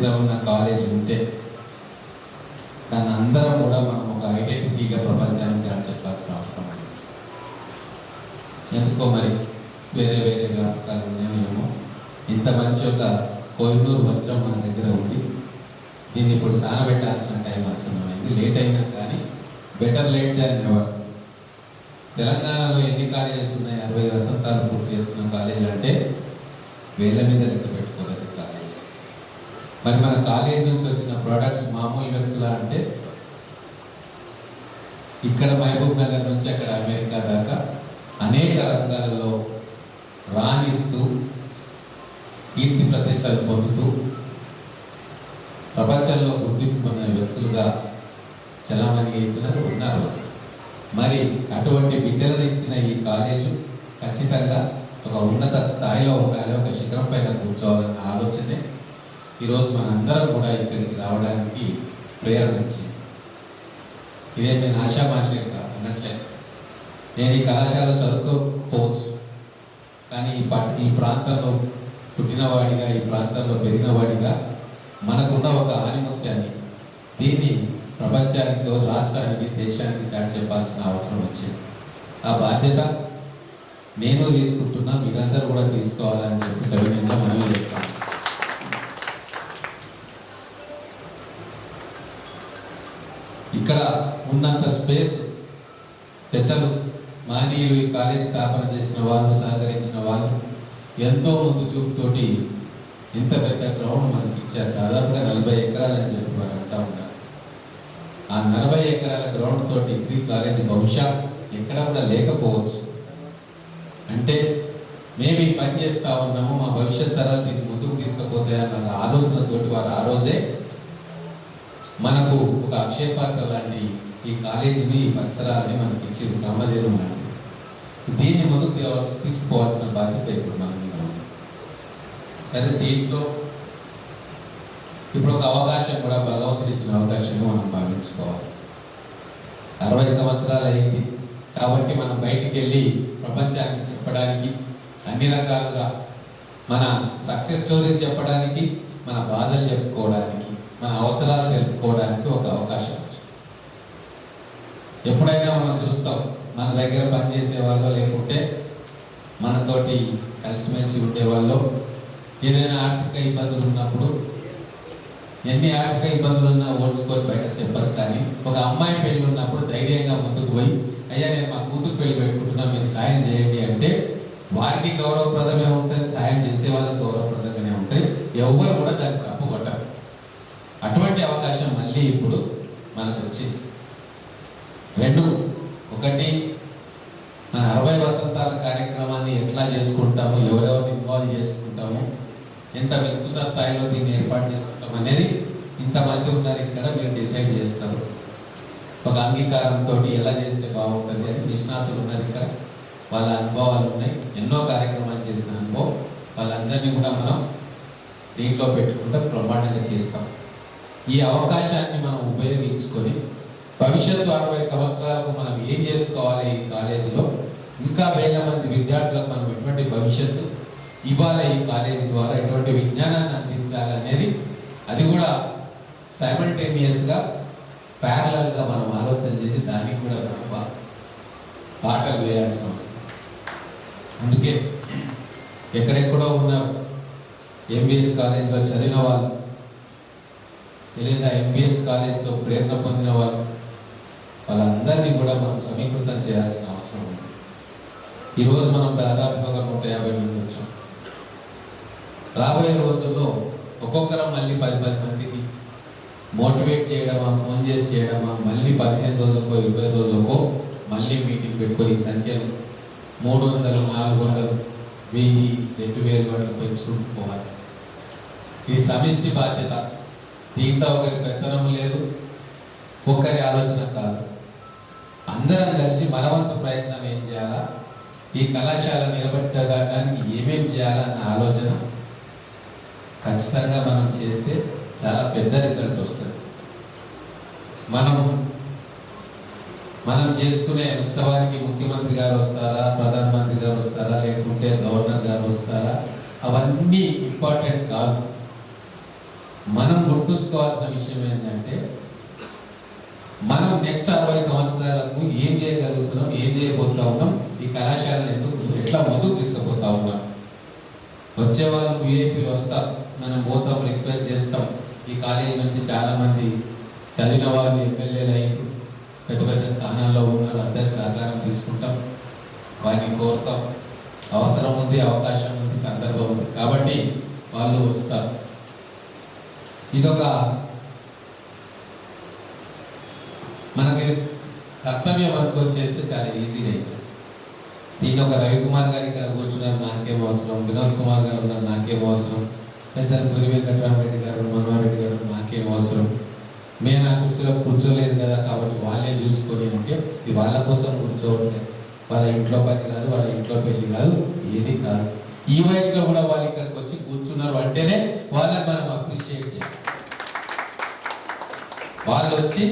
చరిత్ర ఉన్న కాలేజ్ ఉంటే దాన్ని అందరం కూడా మనం ఒక ఐడెంటిటీగా ప్రపంచానికి అని చెప్పాల్సిన అవసరం ఉంది. ఎందుకో మరి వేరే వేరే వ్యాపకాలు ఉన్నాయేమో. ఇంత మంచి ఒక కోహినూరు వజ్రం మన దగ్గర ఉంది. దీన్ని ఇప్పుడు సానబెట్టాల్సిన టైం ఆసన్నమైంది. లేట్ అయినా కానీ బెటర్ లేట్ దాన్ నెవర్ తెలంగాణలో ఎన్ని కాలేజెస్ ఉన్నాయి? అరవై వసంతాలు పూర్తి చేసుకున్న కాలేజీలు అంటే వేల మీద లెక్క పెట్టుకోలేదు. మరి మన కాలేజ్ నుంచి వచ్చిన ప్రోడక్ట్స్ మామూలు వ్యక్తుల అంటే ఇక్కడ మహబూబ్ నగర్ నుంచి అక్కడ అమెరికా దాకా అనేక రంగాలలో రాణిస్తూ కీర్తి ప్రతిష్టలు పొందుతూ ప్రపంచంలో గుర్తింపు పొందిన వ్యక్తులుగా చలామణి ఇచ్చినారు ఉన్నారు. మరి అటువంటి బిడ్డలను ఇచ్చిన ఈ కాలేజు ఖచ్చితంగా ఒక ఉన్నత స్థాయిలో ఉండాలి ఒక శిఖరం పైన కూర్చోవాలన్న ఆలోచనే ఈరోజు మనందరం కూడా ఇక్కడికి రావడానికి ప్రేరణ ఇచ్చింది ఇదే నేను ఆశామాషి అన్నట్లే. నేను ఈ కళాశాల చదువుకోపోవచ్చు కానీ ఈ పట్ ఈ ప్రాంతంలో పుట్టినవాడిగా ఈ ప్రాంతంలో పెరిగినవాడిగా మనకున్న ఒక ఆనిముత్యాన్ని దీన్ని ప్రపంచానికి రాష్ట్రానికి దేశానికి చాటి చెప్పాల్సిన అవసరం వచ్చింది. ఆ బాధ్యత నేను తీసుకుంటున్నా మీరందరూ కూడా తీసుకోవాలని చెప్పి సవినయంగా మనం చేస్తాం ఇక్కడ ఉన్నంత స్పేస్ పెద్దలు మానీయులు ఈ కాలేజ్ స్థాపన చేసిన వాళ్ళు సహకరించిన వాళ్ళు ఎంతో ముందు చూపుతోటి ఇంత పెద్ద గ్రౌండ్ మనకి ఇచ్చారు. దాదాపుగా నలభై ఎకరాలు అని చెప్పి వారు అంటా ఉన్నారు. ఆ నలభై ఎకరాల గ్రౌండ్ తోటి డిగ్రీ కాలేజ్ బహుశా ఎక్కడ కూడా లేకపోవచ్చు. అంటే మేము ఈ పని చేస్తా ఉన్నాము మా భవిష్యత్ తరాలు దీన్ని ముందుకు తీసుకుపోతాయన్న ఆలోచనతోటి వారు ఆ రోజే మనకు ఒక అక్షయపాత్ర లాంటి ఈ కాలేజీని ఈ పరిసరాలని మనకి ఇచ్చిన బ్రహ్మదేవం లాంటి. దీన్ని ముందుకు తేవాల్సి- తీసుకోవాల్సిన బాధ్యత ఇప్పుడు మన మీద ఉంది. సరే దీంట్లో ఇప్పుడు ఒక అవకాశం కూడా భగవంతుడు ఇచ్చిన అవకాశంగా మనం భావించుకోవాలి. అరవై సంవత్సరాలు అయింది. కాబట్టి మనం బయటికి వెళ్ళి ప్రపంచానికి చెప్పడానికి అన్ని రకాలుగా మన సక్సెస్ స్టోరీస్ చెప్పడానికి మన బాధలు చెప్పుకోవడానికి మన అవసరాలు తెలుపుకోవడానికి ఒక అవకాశం వచ్చింది. ఎప్పుడైనా మనం చూస్తాం మన దగ్గర పనిచేసే వాళ్ళు లేకుంటే మనతోటి కలిసిమెలిసి ఉండేవాళ్ళు ఏదైనా ఆర్థిక ఇబ్బందులు ఉన్నప్పుడు ఎన్ని ఆర్థిక ఇబ్బందులు ఉన్నా ఓడ్చుకొని బయట చెప్పరు కానీ ఒక అమ్మాయి పెళ్ళి ఉన్నప్పుడు ధైర్యంగా ముందుకు పోయి అయ్యా నేను మా కూతురు పెళ్ళి పెట్టుకుంటున్నా మీరు సాయం చేయండి అంటే వారికి గౌరవప్రదమే ఉంటుంది సాయం చేసే వాళ్ళకి గౌరవప్రదంగానే ఉంటాయి. ఎవరు కూడా దానికి తప్పు కొట్టరు అటువంటి అవకాశం మళ్ళీ ఇప్పుడు మనకు వచ్చింది. రెండు ఒకటి మన అరవై వసంతాల కార్యక్రమాన్ని ఎట్లా చేసుకుంటాము ఎవరెవరిని ఇన్వాల్వ్ చేసుకుంటాము ఎంత విస్తృత స్థాయిలో దీన్ని ఏర్పాటు చేసుకుంటాం అనేది ఇంతమంది ఉన్నారు ఇక్కడ మీరు డిసైడ్ చేస్తారు. ఒక అంగీకారంతో ఎలా చేస్తే బాగుంటుంది అని నిష్ణాతులు ఉన్నారు ఇక్కడ. వాళ్ళ అనుభవాలు ఉన్నాయి. ఎన్నో కార్యక్రమాలు చేసిన అనుభవం. వాళ్ళందరినీ కూడా మనం దీంట్లో పెట్టుకుంటే బ్రహ్మాండంగా చేస్తాం. ఈ అవకాశాన్ని మనం ఉపయోగించుకొని భవిష్యత్తు అరవై సంవత్సరాలకు మనం ఏం చేసుకోవాలి ఈ కాలేజీలో? ఇంకా వేల మంది విద్యార్థులకు మనం ఎటువంటి భవిష్యత్తు ఇవ్వాలి ఈ కాలేజీ ద్వారా ఎటువంటి విజ్ఞానాన్ని అందించాలి అనేది అది కూడా సైమల్టేనియస్గా ప్యారలల్గా మనం ఆలోచన చేసి దానికి కూడా మనం పాటలు వేయాల్సిన అవసరం. అందుకే ఎక్కడెక్కడో ఉన్నారు ఎంబీఎస్ కాలేజీలో చదివిన వాళ్ళు. లేదా ఎంబీఎస్ కాలేజ్తో ప్రేరణ పొందిన వారు వాళ్ళందరినీ కూడా మనం సమీకృతం చేయాల్సిన అవసరం ఉంది. ఈరోజు మనం దాదాపుగా నూట యాభై మంది వచ్చాం. రాబోయే రోజుల్లో ఒక్కొక్కరం మళ్ళీ పది పది మందికి మోటివేట్ చేయడమా ఫోన్ చేసి చేయడమా మళ్ళీ పదిహేను రోజులకో ఇరవై రోజులకో మళ్ళీ మీటింగ్ పెట్టుకొని ఈ సంఖ్యలు మూడు వందలు నాలుగు వందలు వెయ్యి రెండు వేలు వరకు పెంచుకుంటూ పోవాలి. ఇది సమిష్టి బాధ్యత. దీంట్లో ఒకరి పెత్తనం లేదు ఒక్కరి ఆలోచన కాదు. అందరం కలిసి మనవంతు ప్రయత్నం ఏం చేయాలా? ఈ కళాశాల నిలబెట్టడానికి ఏమేం చేయాలన్న ఆలోచన ఖచ్చితంగా మనం చేస్తే చాలా పెద్ద రిజల్ట్ వస్తుంది. మనం మనం చేసుకునే ఉత్సవానికి ముఖ్యమంత్రి గారు వస్తారా? ప్రధానమంత్రి గారు వస్తారా? లేకుంటే గవర్నర్ గారు వస్తారా? అవన్నీ ఇంపార్టెంట్ కాదు. మనం గుర్తుంచుకోవాల్సిన విషయం ఏంటంటే మనం నెక్స్ట్ అరవై సంవత్సరాలకు ఏం చేయగలుగుతున్నాం ఏం చేయబోతా ఉన్నాం ఈ కళాశాలను ఎందుకు ఎట్లా ముందుకు తీసుకుపోతా ఉన్నాం? వచ్చే వాళ్ళు విఐపీలు వస్తారు మనం పోతాం రిక్వెస్ట్ చేస్తాం. ఈ కాలేజ్ నుంచి చాలా మంది చదివిన వాళ్ళు ఎమ్మెల్యేలు అయ్యారు పెద్ద పెద్ద స్థానాల్లో ఉన్నారు అందరి సహకారం తీసుకుంటాం వారిని కోరుతాం. అవసరం ఉంది అవకాశం ఉంది సందర్భం ఉంది. కాబట్టి వాళ్ళు వస్తారు. ఇదొక మనకి కర్తవ్యం అనుకొని చేస్తే చాలా ఈజీ అవుతుంది దీన్ని ఒక రవికుమార్ గారు ఇక్కడ కూర్చున్నారు నాకేం అవసరం. వినోద్ కుమార్ గారు ఉన్నారు నాకేం అవసరం. పెద్ద గురి వెంకటరామరెడ్డి గారు మనోహరెడ్డి గారు నాకేం అవసరం. మేము ఆ కుర్చీలో కూర్చోలేదు కదా కాబట్టి వాళ్ళే చూసుకొని అంటే ఇది వాళ్ళ కోసం కూర్చోవట్లేదు వాళ్ళ ఇంట్లో పని కాదు వాళ్ళ ఇంట్లో పెళ్ళి కాదు ఏది కాదు. ఈ వయసులో కూడా వాళ్ళు ఇక్కడికి వచ్చి కూర్చున్నారు అంటేనే వాళ్ళని మనం అప్రిషియేట్ చేయాలి. వాళ్ళు వచ్చి